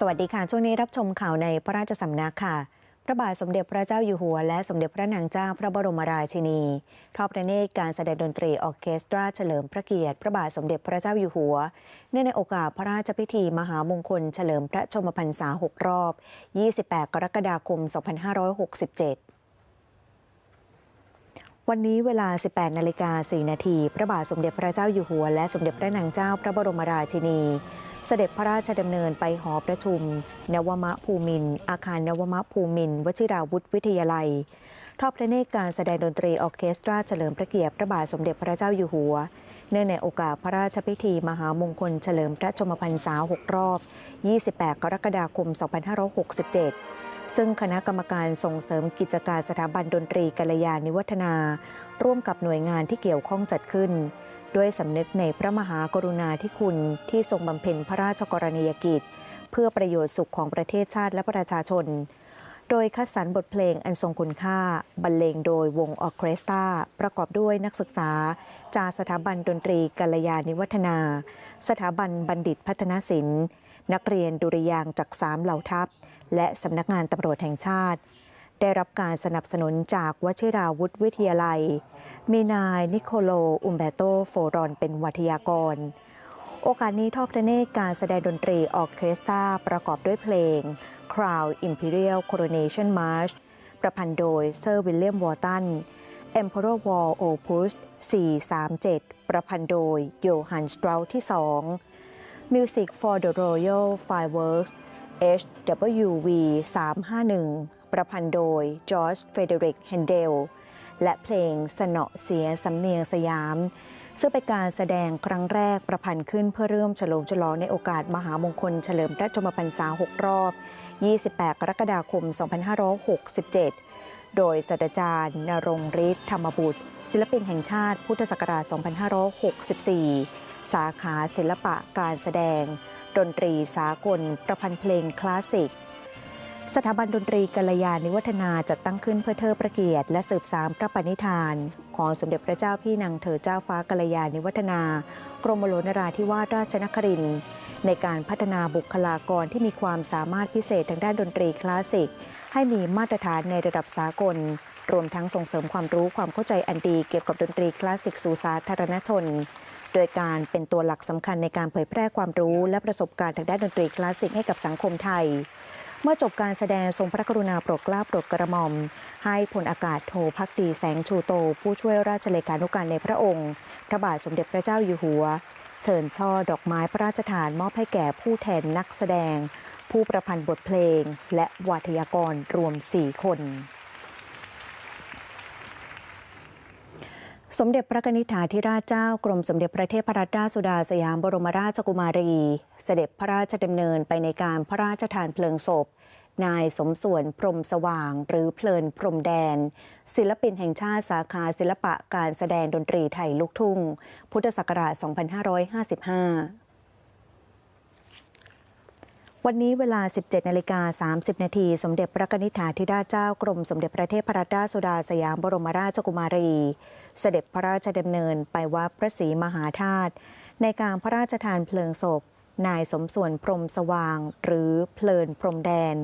สวัสดีค่ะ ช่วงนี้รับชมข่าวในพระราชสำนักค่ะ พระบาทสมเด็จพระเจ้าอยู่หัว และสมเด็จพระนางเจ้าพระบรมราชินีทอดพระเนตรการแสดงดนตรีออเคสตราเฉลิมพระเกียรติ พระบาทสมเด็จพระเจ้าอยู่หัว เนื่องในโอกาสพระราชพิธีมหามงคล เฉลิมพระชมพรรษา 6 รอบ 28 กรกฎาคม 2567วันนี้เวลา 18 นาฬิกา 4 นาที พระบาทสมเด็จพระเจ้าอยู่หัว และสมเด็จพระนางเจ้าพระบรมราชินี เสด็จพระราชดำเนินไปหอประชุม นวมะภูมินต์อาคารนวมะภูมินต์วชิราวุธวิทยาลัย ทอดพระเนตรการแสดงดนตรีออเคสตราเฉลิมพระเกียรติพระบาทสมเด็จพระเจ้าอยู่หัว เนื่องในโอกาสพระราชพิธีมหามงคลเฉลิมพระชมพรรษา 6 รอบ 28 กรกฎาคม 2567 ซึ่งคณะกรรมการส่งเสริมกิจการสถาบันดนตรีกัลยาณิวัฒนา ร่วมกับหน่วยงานที่เกี่ยวข้องจัดขึ้น ด้วยสำนึกในพระมหากรุณาธิคุณที่ทรงบำเพ็ญพระราชกรณียกิจ เพื่อประโยชน์สุขของประเทศชาติและประชาชน โดยคัดสรรบทเพลงอันทรงคุณค่า บรรเลงโดยวงออเคสตราประกอบด้วยนักศึกษา จากสถาบันดนตรีกัลยาณิวัฒนา สถาบันบัณฑิตพัฒนศิลป์ นักเรียนดุริยางจากสามเหล่าทัพ และสำนักงานตำรวจแห่งชาติ ได้รับการสนับสนุนจากวชิราวุธวิทยาลัย มีนายนิโคโล อุมเบโตโฟรอนเป็นวัทยากร โอกาสนี้ทอดพระเนตรการแสดงดนตรีออเคสตราประกอบด้วยเพลง Crown Imperial Coronation March ประพันธ์โดยเซอร์วิลเลียมวอร์ตัน Emperor War Opus 437 ประพันธ์โดยโยฮันสตราที่ 2 Music for the Royal Fireworks HWV 351 ประพันธ์โดยจอร์จเฟเดริกเฮนเดล และเพลงสนอเสียสำเนียงสยาม ซึ่งเป็นการแสดงครั้งแรกประพันธ์ขึ้นเพื่อเริ่มฉลองฉลองในโอกาสมหามงคลเฉลิมพระชนมพรรษา 6 รอบ 28 กรกฎาคม 2567 โดยศาสตราจารย์นรงฤทธิ์ธรรมบุตร ศิลปินแห่งชาติพุทธศักราช 2564 สาขาศิลปะการแสดง ดนตรีสากล ประพันธ์เพลงคลาสสิก สถาบันดนตรีกัลยาณิวัฒนาจัดตั้งขึ้นเพื่อเทิดพระเกียรติและสืบสานพระปณิธาน ของสมเด็จพระเจ้าพี่นางเธอเจ้าฟ้ากัลยาณิวัฒนากรมหลวงนราธิวาสราชนครินทร์ในการพัฒนาบุคลากรที่มีความสามารถพิเศษทางด้านดนตรีคลาสสิก ให้มีมาตรฐานในระดับสากล รวมทั้งส่งเสริมความรู้ความเข้าใจอันดีเกี่ยวกับดนตรีคลาสสิกสู่สาธารณชน โดยการเป็นตัวหลักสำคัญในการเผยแพร่ความรู้และประสบการณ์ทางด้านดนตรีคลาสสิกให้กับสังคมไทย เมื่อจบการแสดงทรงพระกรุณาโปรดเกล้าโปรดกระหม่อม ให้พลอากาศโทพักดีแสงชูโต ผู้ช่วยราชเลขานุการในพระองค์ พระบาทสมเด็จพระเจ้าอยู่หัว เชิญช่อดอกไม้พระราชทานมอบให้แก่ผู้แทนนักแสดง ผู้ประพันธ์บทเพลง และวาทยากรรวม 4 คน สมเด็จพระกนิษฐาธิราชเจ้ากรมสมเด็จพระเทพรัตนราชสุดาสยามบรมราชกุมารี เสด็จพระราชดำเนินไปในการพระราชทานเพลิงศพ นายสมส่วนพรมสว่าง หรือเพลินพรมแดน ศิลปินแห่งชาติสาขาศิลปะการแสดงดนตรีไทยลูกทุ่ง พุทธศักราช 2555 วันนี้เวลา 17นาฬิกา30 นาที สมเด็จพระนิษฐาธิราเจ้ากรมสมเด็จพระเทพรัตนราชสุดาสยามบรมราชกุมารี เสด็จพระราชดำเนินไปวัดพระศรีมหาธาตุในการพระราชทานเพลิงศพ นายสมส่วนพรมสว่าง หรือเพลินพรมแดน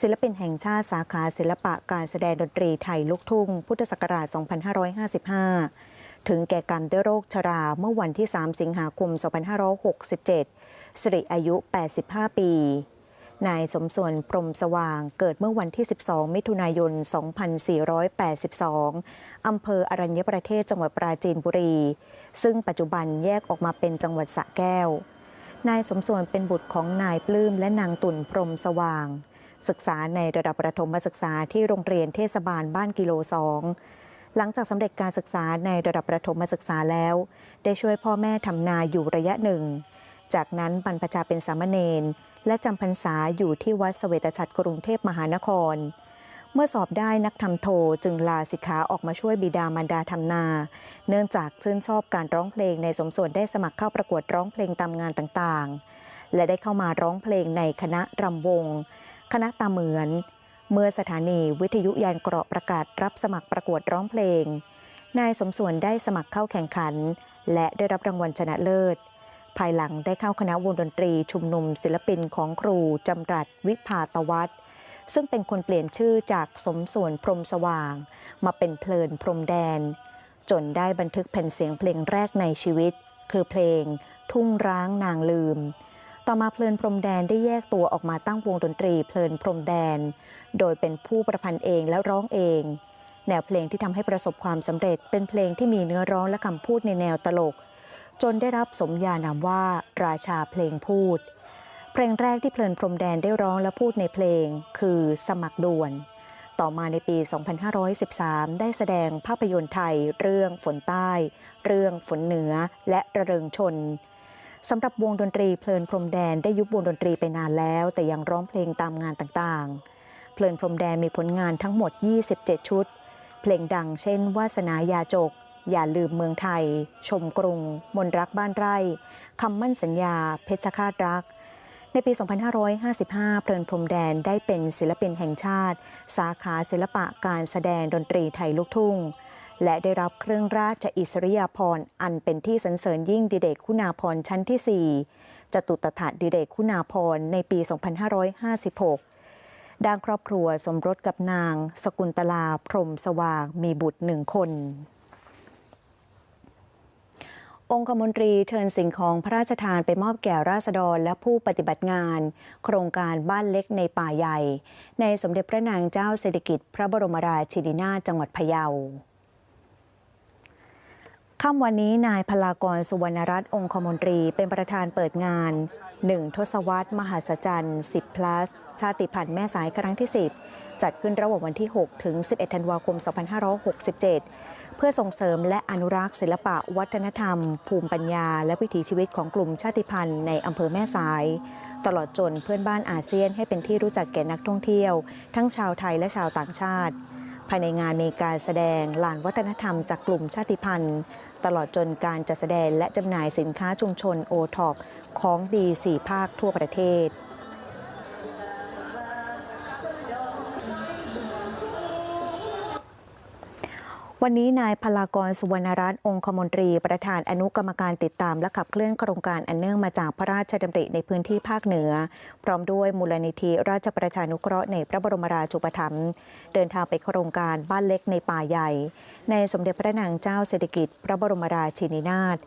ศิลปินแห่งชาติสาขาศิลปะการแสดงดนตรีไทยลูกทุ่ง พุทธศักราช 2555 ถึงแก่กรรมด้วยโรคชราเมื่อวันที่ 3 สิงหาคม 2567 สิริอายุ 85 ปี นายสมส่วนพรหมสว่างเกิดเมื่อวันที่ 12 มิถุนายน 2482 อำเภออรัญญประเทศจังหวัดปราจีนบุรี ซึ่งปัจจุบันแยกออกมาเป็นจังหวัดสระแก้ว นายสมส่วนเป็นบุตรของนายปลื้มและนางตุ่นพรหมสว่างศึกษาในระดับประถมศึกษาที่โรงเรียนเทศบาลบ้านกิโลสอง หลังจากสำเร็จการศึกษาในระดับประถมศึกษาแล้ว ได้ช่วยพ่อแม่ทำนาอยู่ระยะหนึ่ง จากนั้นบรรพชาเป็นสามเณรและจำพรรษาอยู่ที่วัดเสวตฉัตรกรุงเทพมหานคร เมื่อสอบได้นักทำโทจึงลาสิกขาออกมาช่วยบิดามารดาทำนา เนื่องจากชื่นชอบการร้องเพลงในสมส่วนได้สมัครเข้าประกวดร้องเพลงตามงานต่างๆ และได้เข้ามาร้องเพลงในคณะรำวง คณะตาเหมือน เมื่อสถานีวิทยุยานเกราะประกาศรับสมัครประกวดร้องเพลง นายสมส่วนได้สมัครเข้าแข่งขัน และได้รับรางวัลชนะเลิศ ภายหลังได้เข้าคณะวงดนตรีชุมนุมศิลปินของครูจำรัดวิภาตวัฒน์ซึ่งเป็นคนเปลี่ยนชื่อจากสมส่วนพรมสว่าง มาเป็นเพลินพรมแดน จนได้บันทึกแผ่นเสียงเพลงแรกในชีวิต คือเพลงทุ่งร้างนางลืม ต่อมาเพลินพรมแดนได้แยกตัวออกมาตั้งวงดนตรีเพลินพรมแดน โดยเป็นผู้ประพันธ์เองและร้องเอง แนวเพลงที่ทำให้ประสบความสำเร็จเป็นเพลงที่มีเนื้อร้องและคำพูดในแนวตลก จนได้รับสมญานามว่า ราชาเพลงพูด เพลงแรกที่เพลินพรมแดนได้ร้องและพูดในเพลง คือสมัครด่วน ต่อมาในปี 2513 ได้แสดงภาพยนตร์ไทย เรื่องฝนใต้ เรื่องฝนเหนือและระเริงชน สำหรับวงดนตรีเพลินพรมแดนได้ยุบวงดนตรีไปนานแล้ว แต่ยังร้องเพลงตามงานต่างๆ เพลินพรมแดนมีผลงานทั้งหมด 27 ชุด เพลงดังเช่น วาสนายาจก อย่าลืมเมืองไทย ชมกรุง มนรักบ้านไร่คำมั่นสัญญา เพชรคาตรัก ในปี 2555 เพลินพรมแดนได้เป็นศิลปินแห่งชาติ สาขาศิลปะการแสดงดนตรีไทยลูกทุ่ง และได้รับเครื่องราชอิสริยาภรณ์อันเป็นที่สรรเสริญยิ่งดิเดกคุณาภรณ์ชั้นที่ 4จตุตถะดิเดกคุณาภรณ์ในปี 2556 ด้านครอบครัวสมรสกับนาง สกุลตลาพรมสว่างมีบุตรหนึ่งคนองคมนตรีเชิญสิ่งของพระราชทานไปมอบแก่ราษฎรและผู้ปฏิบัติงาน โครงการบ้านเล็กในป่าใหญ่ ในสมเด็จพระนางเจ้าเศรษฐกิจพระบรมราชินีนาถจังหวัดพะเยา ค่ำวันนี้นายพลากรสุวรรณรัตน์องคมนตรีเป็นประธานเปิดงาน 1 ทศวรรษ มหัศจรรย์ 10 plus ชาติพันธุ์แม่สายครั้งที่ 10 จัดขึ้นระหว่างวันที่ 6 ถึง 11 ธันวาคม 2567 เพื่อส่งเสริมและอนุรักษ์ศิลปะวัฒนธรรม ภูมิปัญญา และวิถีชีวิตของกลุ่มชาติพันธุ์ในอำเภอแม่สาย ตลอดจนเพื่อนบ้านอาเซียนให้เป็นที่รู้จักแก่นักท่องเที่ยว ทั้งชาวไทยและชาวต่างชาติ ภายในงานมีการแสดงลานวัฒนธรรมจากกลุ่มชาติพันธุ์ ตลอดจนการจัดแสดงและจำหน่ายสินค้าชุมชนโอท็อปของดีสี่ภาคทั่วประเทศ วันนี้นายพลากรสุวรรณรัตน์องคมนตรี ประธานอนุกรรมการติดตามและขับเคลื่อนโครงการอันเนื่องมาจากพระราชดำริในพื้นที่ภาคเหนือ พร้อมด้วยมูลนิธิราชประชานุเคราะห์ในพระบรมราชูปถัมภ์เดินทางไปโครงการบ้านเล็กในป่าใหญ่ ในสมเด็จพระนางเจ้าเศรษฐกิจ พระบรมราชินีนาถ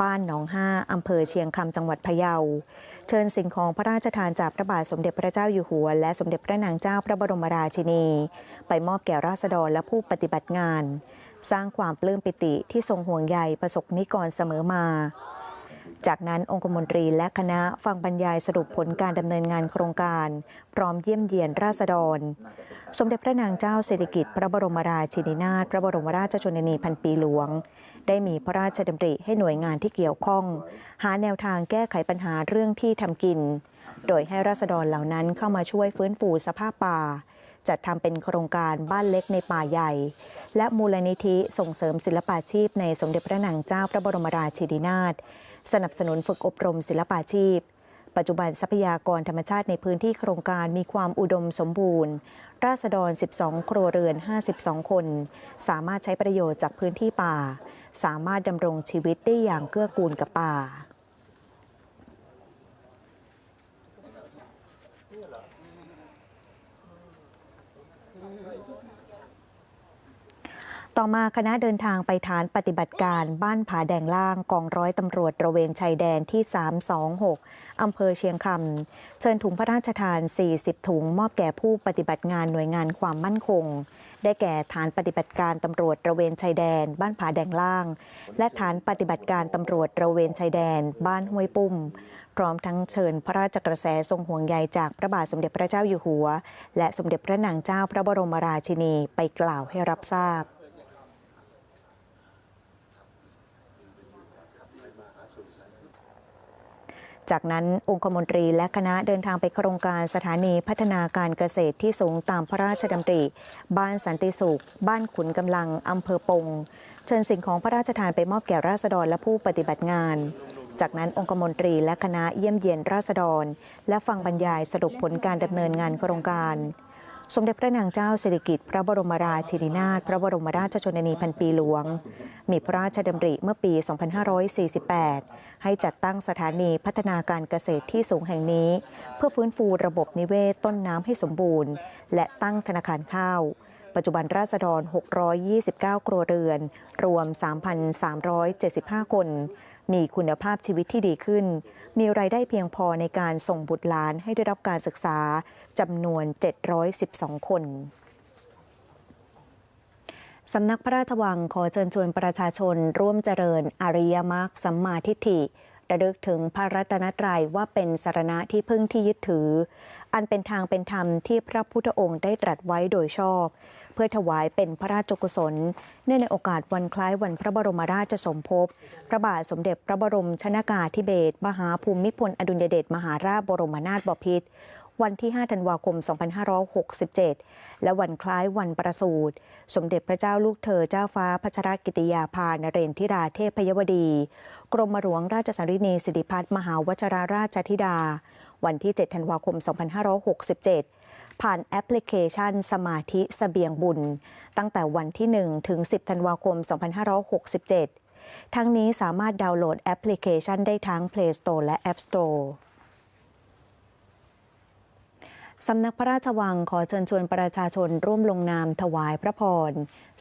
บ้านหนองห้าอำเภอเชียงคำจังหวัดพะเยาเชิญสิ่งของพระราชทานจากพระบาทสมเด็จพระเจ้าอยู่หัว และสมเด็จพระนางเจ้าพระบรมราชินี ไปมอบแก่ราษฎรและผู้ปฏิบัติงาน สร้างความปลื้มปิติที่ทรงห่วงใยประสบนิกรเสมอมา จากนั้นองคมนตรีและคณะฟังบรรยายสรุปผลการดำเนินงานโครงการ พร้อมเยี่ยมเยียนราษฎร สมเด็จพระนางเจ้าเศรษฐกิจ พระบรมราชินีนาถพระบรมราชชนนีพันปีหลวง ได้มีพระราชดำริให้หน่วยงานที่เกี่ยวข้อง หาแนวทางแก้ไขปัญหาเรื่องที่ทำกิน โดยให้ราษฎรเหล่านั้นเข้ามาช่วยฟื้นฟูสภาพป่า จัดทำเป็นโครงการบ้านเล็กในป่าใหญ่ และมูลนิธิส่งเสริมศิลปาชีพในสมเด็จพระนางเจ้าพระบรมราชินีนาถสนับสนุนฝึกอบรมศิลปาชีพ ปัจจุบันทรัพยากรธรรมชาติในพื้นที่โครงการมีความอุดมสมบูรณ์ ราษฎร 12 ครัวเรือน 52 คน สามารถใช้ประโยชน์จากพื้นที่ป่า สามารถดำรงชีวิตได้อย่างเกื้อกูลกับป่า ต่อมาคณะเดินทางไปฐานปฏิบัติการบ้านผาแดงล่างกองร้อยตำรวจตระเวนชายแดนที่ 326 อำเภอเชียงคำ เชิญถุงพระราชทาน 40 ถุงมอบแก่ผู้ปฏิบัติงานหน่วยงานความมั่นคง ได้แก่ฐานปฏิบัติการตำรวจตระเวนชายแดน บ้านผาแดงล่าง และฐานปฏิบัติการตำรวจตระเวนชายแดน บ้านห้วยปุ้ม พร้อมทั้งเชิญพระราชกระแสทรงห่วงใยจากพระบาทสมเด็จพระเจ้าอยู่หัว และสมเด็จพระนางเจ้าพระบรมราชินีไปกล่าวให้รับทราบจากนั้นองคมนตรีและคณะเดินทางไปโครงการสถานีพัฒนาการเกษตรที่สูงตามพระราชดำริ บ้านสันติสุข บ้านขุนกำลังอำเภอปง เชิญสิ่งของพระราชทานไปมอบแก่ราษฎรและผู้ปฏิบัติงาน จากนั้นองคมนตรีและคณะเยี่ยมเยียนราษฎร และฟังบรรยายสรุปผลการดำเนินงานโครงการ สมเด็จพระนางเจ้าสิริกิติ์พระบรมราชินีนาถพระบรมราชชนนีพันปีหลวง มีพระราชดำริเมื่อปี 2548 ให้จัดตั้งสถานีพัฒนาการเกษตรที่สูงแห่งนี้ เพื่อฟื้นฟูระบบนิเวศต้นน้ำให้สมบูรณ์ และตั้งธนาคารข้าวปัจจุบันราษฎร 629 ครัวเรือน รวม 3,375 คน มีคุณภาพชีวิตที่ดีขึ้น มีรายได้เพียงพอในการส่งบุตรหลานให้ได้รับการศึกษาจำนวน 712 คนสำนักพระราชวังขอเชิญชวนประชาชนร่วมเจริญอริยมรรคสัมมาทิฏฐิระลึกถึงพระรัตนตรัยว่าเป็นสารณะที่พึ่งที่ยึดถือ อันเป็นทางเป็นธรรมที่พระพุทธองค์ได้ตรัสไว้โดยชอบ พื่อถวายเป็นพระราชกุศล เนื่องในโอกาสวันคล้ายวันพระบรมราชสมภพพระบาทสมเด็จพระบรมชนากาธิเบศรมหาภูมิพลอดุลยเดชมหาราชบรมนาถบพิตรวันที่ 5 ธันวาคม 2567 และวันคล้ายวันประสูติ สมเด็จพระเจ้าลูกเธอเจ้าฟ้าพัชรกิติยาภานเรนทิราเทพยวดี กรมหลวงราชสารินีสิริพัฒมหาวชราราชธิดา วันที่ 7 ธันวาคม 2567 ผ่านแอปพลิเคชันสมาธิสเสบียงบุญ ตั้งแต่วันที่ 1 ถึง 10 ธันวาคม 2567 ทั้งนี้สามารถดาวน์โหลดแอปพลิเคชันได้ทั้ง Play Store และ App Store สำนักพระราชวังขอเชิญชวนประชาชนร่วมลงนามถวายพระพร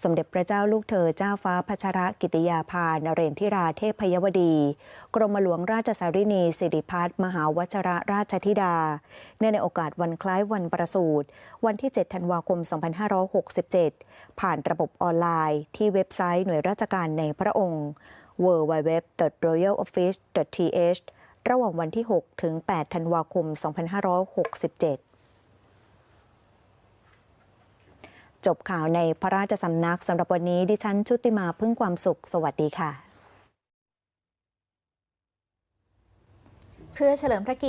สมเด็จพระเจ้าลูกเธอเจ้าฟ้าพัชรกิติยาภานเรนทิราเทพยวดี กรมหลวงราชสารินีสิริพัฒน์มหาวชรราชธิดา เนื่องในโอกาสวันคล้ายวันประสูติวันที่ 7 ธันวาคม 2567 ผ่านระบบออนไลน์ ที่เว็บไซต์หน่วยราชการในพระองค์ www.royaloffice.th ระหว่างวันที่ 6 ถึง 8 ธันวาคม 2567 จบข่าวในพระราชสำนักสำหรับวันนี้ดิฉันชุติมาพึ่งความสุข สวัสดีค่ะ เพื่อเฉลิมพระเกียรติ